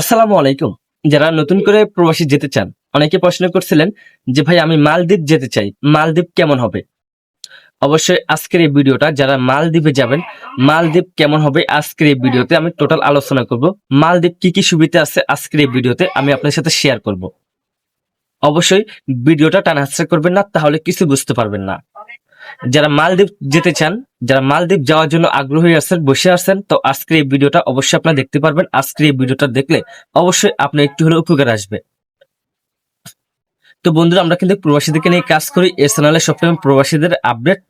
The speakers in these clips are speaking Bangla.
আসসালামু আলাইকুম। যারা নতুন করে প্রবাসী যেতে চান, অনেকে প্রশ্ন করছিলেন যে ভাই আমি মালদ্বীপ যেতে চাই, মালদ্বীপ কেমন হবে? অবশ্যই আজকের এই ভিডিওটা, যারা মালদ্বীপে যাবেন, মালদ্বীপ কেমন হবে আজকের এই ভিডিওতে আমি টোটাল আলোচনা করব। মালদ্বীপ কি কি সুবিধা আছে আজকের এই ভিডিওতে আমি আপনার সাথে শেয়ার করব। অবশ্যই ভিডিওটা টানাহাস্তা করবেন না, তাহলে কিছু বুঝতে পারবেন না। যারা মালদ্বীপ যেতে চান, যারা মালদ্বীপ যাওয়ার জন্য আগ্রহী আছেন, বসে আছেন, তো আজকের এই ভিডিওটা অবশ্যই আপনারা দেখতে পারবেন। আজকের এই ভিডিওটা দেখলে অবশ্যই আপনার একটু হলেও উপকার আসবে। তো বন্ধুরা, আমরা কিন্তু প্রবাসীদেরকে নিয়ে কাজ করি। এই চ্যানেলে সবসময় প্রবাসীদের আপডেট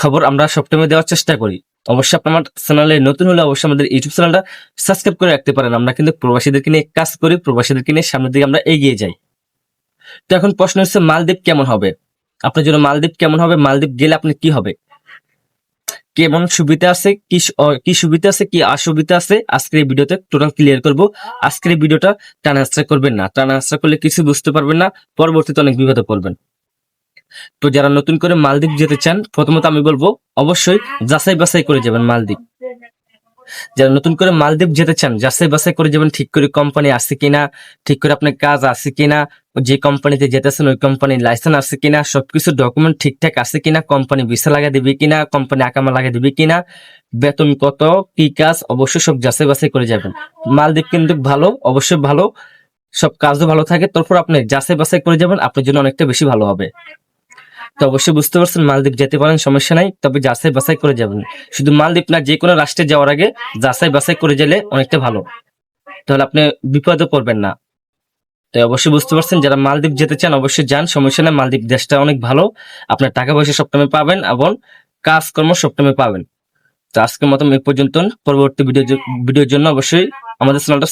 খবর আমরা সবসময় দেওয়ার চেষ্টা করি। অবশ্যই আপনার চ্যানেলে নতুন হলে অবশ্যই আমাদের ইউটিউব চ্যানেলটা সাবস্ক্রাইব করে রাখতে পারেন। আমরা কিন্তু প্রবাসীদেরকে নিয়ে কাজ করি, প্রবাসীদেরকে নিয়ে সামনের দিকে আমরা এগিয়ে যাই। তো এখন প্রশ্ন হচ্ছে, মালদ্বীপ কেমন হবে? আপনার জন্য মালদ্বীপ কেমন হবে? মালদ্বীপ গেলে আপনি কি হবে? কেমন সুবিধা আছে? কি কি সুবিধা আছে? কি অসুবিধা আছে? আজকের এই ভিডিওতে টোটাল ক্লিয়ার করব। আজকের এই ভিডিওটা টানা হাসরা করবেন না। টানা হাসরা করলে কিছু বুঝতে পারবেন না। পরবর্তীতে অনেক বিপদে পড়বেন। তো যারা নতুন করে মালদ্বীপ যেতে চান, প্রথমত আমি বলব, অবশ্যই যাচাই বাছাই করে যাবেন মালদ্বীপ। যারা নতুন করে মালদ্বীপ যেতে চান, যাচাই বাছাই করে যাবেন, ঠিক করে কোম্পানি আছে কিনা, ঠিক করে আপনার কাজ আছে কিনা, যে কোম্পানিতে যেতেছেন, ওই কোম্পানির লাইসেন্স আছে কিনা, সবকিছু ডকুমেন্ট ঠিকঠাক আছে কিনা কোম্পানি ভিসা লাগা দিবে কিনা কোম্পানি আকামা লাগা দিবে কিনা, বেতন কত, কি কাজ, অবশ্যই সব যাচাই বাছাই করে যাবেন। মালদ্বীপ কিন্তু ভালো, অবশ্যই ভালো, সব কাজও ভালো থাকে, তারপর আপনি যাচাই বাছাই করে যাবেন, আপনার জন্য অনেকটা বেশি ভালো হবে। তো অবশ্যই বুঝতে পারছেন, মালদ্বীপ যেতে পারেন, সমস্যা নাই, তবে যাচাই বাছাই করে যাবেন। শুধু মালদ্বীপ না যে কোনো রাষ্ট্রে যাওয়ার আগে যাচাই বাছাই করে গেলে অনেকটা ভালো। তাহলে আপনি বিপদে পড়বেন না। তাই অবশ্যই বুঝতে পারছেন, যারা মালদ্বীপ যেতে চান অবশ্যই যান, সমস্যা নাই, মালদ্বীপ দেশটা অনেক ভালো। আপনার টাকা পয়সা সবসময় পাবেন এবং কাজকর্ম সবসময় পাবেন। তো আজকের মতো এই পর্যন্ত পরবর্তী ভিডিও ভিডিওর জন্য অবশ্যই আমাদের চ্যানেলটা